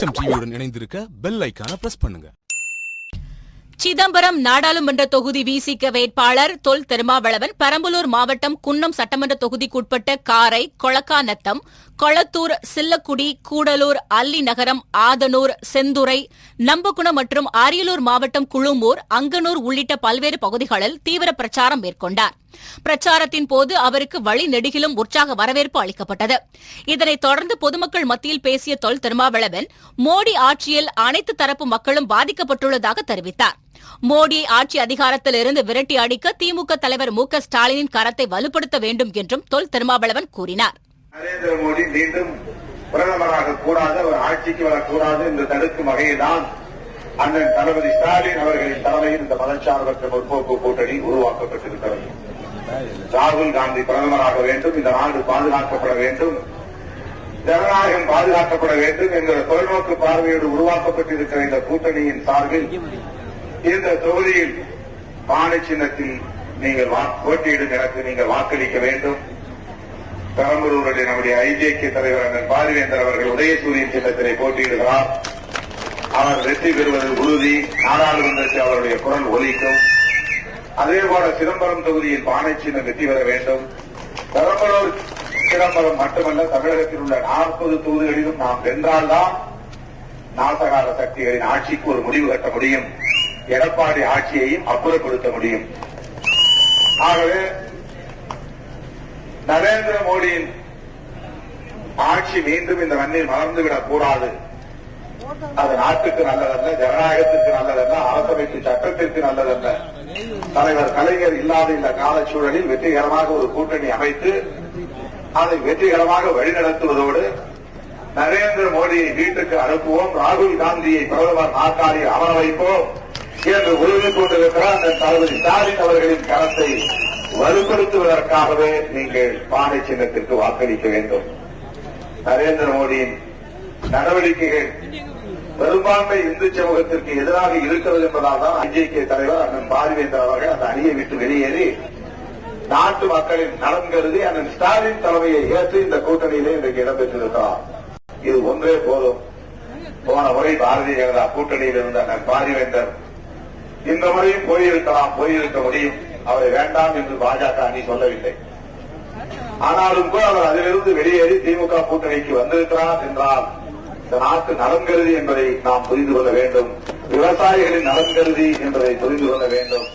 வெளிச்சம் டிவியுடன் இணைந்திருக்க பெல் ஐக்கான பிரஸ் பண்ணுங்க. சிதம்பரம் நாடாளுமன்ற தொகுதி விசிக வேட்பாளர் தொல் திருமாவளவன் பெரம்பலூர் மாவட்டம் குன்னம் சட்டமன்ற தொகுதிக்குட்பட்ட காரை கொளக்காநத்தம் கொளத்தூர் சில்லக்குடி கூடலூர் அல்லி நகரம் ஆதனூர் செந்துறை நம்பகுணம் மற்றும் அரியலூர் மாவட்டம் குழுமூர் அங்கனூர் உள்ளிட்ட பல்வேறு பகுதிகளில் தீவிர பிரச்சாரம் மேற்கொண்டார். பிரச்சாரத்தின் போது அவருக்கு வழி நெடுகிலும் உற்சாக வரவேற்பு அளிக்கப்பட்டது. இதனைத் தொடர்ந்து பொதுமக்கள் மத்தியில் பேசிய தொல் திருமாவளவன் மோடி ஆட்சியில் அனைத்து தரப்பு மக்களும் பாதிக்கப்பட்டுள்ளதாக தெரிவித்தார். மோடியை ஆட்சி அதிகாரத்தில் இருந்து விரட்டி அடிக்க திமுக தலைவர் மு ஸ்டாலினின் கரத்தை வலுப்படுத்த வேண்டும் என்றும் தொல் திருமாவளவன் கூறினார். நரேந்திர மோடி மீண்டும் பிரதமராக கூடாது அவர் ஆட்சிக்கு வரக்கூடாது என்று தடுக்கும் வகையில்தான் அண்ணன் தளபதி ஸ்டாலின் அவர்களின் தலைமையில் இந்த மதச்சார்பற்ற முற்போக்கு கூட்டணி உருவாக்கப்பட்டிருக்கிறது. ராகுல் காந்தி பிரதமராக வேண்டும் இந்த நாடு பாதுகாக்கப்பட வேண்டும் ஜனநாயகம் பாதுகாக்கப்பட வேண்டும் என்கிற தொலைநோக்கு பார்வையோடு உருவாக்கப்பட்டிருக்கிற இந்த கூட்டணியின் சார்பில் இந்த தொகுதியில் பானை சின்னத்தில் நீங்கள் வா- போட்டியிடும் எனக்கு நீங்கள் வாக்களிக்க வேண்டும். பெரம்பலூருடைய நம்முடைய ஐஜேகே தலைவர் அண்ணன் பாரிவேந்தர் அவர்கள் உதயசூரியன் சின்னத்திலே போட்டியிடுகிறார். அவர் வெற்றி பெறுவது உறுதி. நாடாளுமன்றத்தில் அவருடைய குரல் ஒலிக்கும். அதே போல சிதம்பரம் தொகுதியில் பானை சின்னம் வெற்றி பெற வேண்டும். பெரம்பலூர் சிதம்பரம் மட்டுமல்ல தமிழகத்தில் உள்ள நாற்பது தொகுதிகளிலும் நாம் வென்றால்தான் நாசகார சக்திகளின் ஆட்சிக்கு ஒரு முடிவு கட்ட முடியும். எடப்பாடி ஆட்சியையும் அப்புறப்படுத்த முடியும். ஆகவே நரேந்திர மோடியின் ஆட்சி மீண்டும் இந்த மண்ணில் மலர்ந்துவிடக் கூடாது. அது நாட்டுக்கு நல்லதல்ல ஜனநாயகத்திற்கு நல்லதல்ல அரசமைப்பு சட்டத்திற்கு நல்லதல்ல. தலைவர் கலைஞர் இல்லாத இந்த காலச்சூழலில் வெற்றிகரமாக ஒரு கூட்டணி அமைத்து அதை வெற்றிகரமாக வழிநடத்துவதோடு நரேந்திர மோடியை வீட்டுக்கு அனுப்புவோம் ராகுல் காந்தியை பிரதமர் நாற்காலியில் அமர வைப்போம் என்று உறுதி கொண்டிருக்கிறார் அந்த தளபதி ஸ்டாலின் அவர்களின் கரத்தை வலுப்படுத்துவதற்காகவே நீங்கள் பானை சின்னத்திற்கு வாக்களிக்க வேண்டும். நரேந்திர மோடியின் நடவடிக்கைகள் பெரும்பான்மை இந்து சமூகத்திற்கு எதிராக இருக்கிறது என்பதால் தான் ஐஜேகே தலைவர் அண்ணன் பாரிவேந்தர் அவர்கள் அந்த அணியை விட்டு வெளியேறி நாட்டு மக்களின் நலன் கருதி அண்ணன் ஸ்டாலின் தலைமையை ஏற்று இந்த கூட்டணியிலே இன்றைக்கு இடம்பெற்றிருக்கிறார். இது ஒன்றே போதும். போன முறை பாரதிய ஜனதா கூட்டணியில் இருந்த அண்ணன் பாரிவேந்தர் இந்த முறையும் போயிருக்கலாம் போயிருக்க முடியும். அவரை வேண்டாம் என்று பாஜக அணி சொல்லவில்லை. ஆனாலும் கூட அவர் அதிலிருந்து வெளியேறி திமுக கூட்டணிக்கு வந்திருக்கிறார் என்றால் இந்த நாட்டு நலன் கருதி என்பதை நாம் புரிந்து கொள்ள வேண்டும் விவசாயிகளின் நலன் கருதி என்பதை புரிந்து கொள்ள வேண்டும்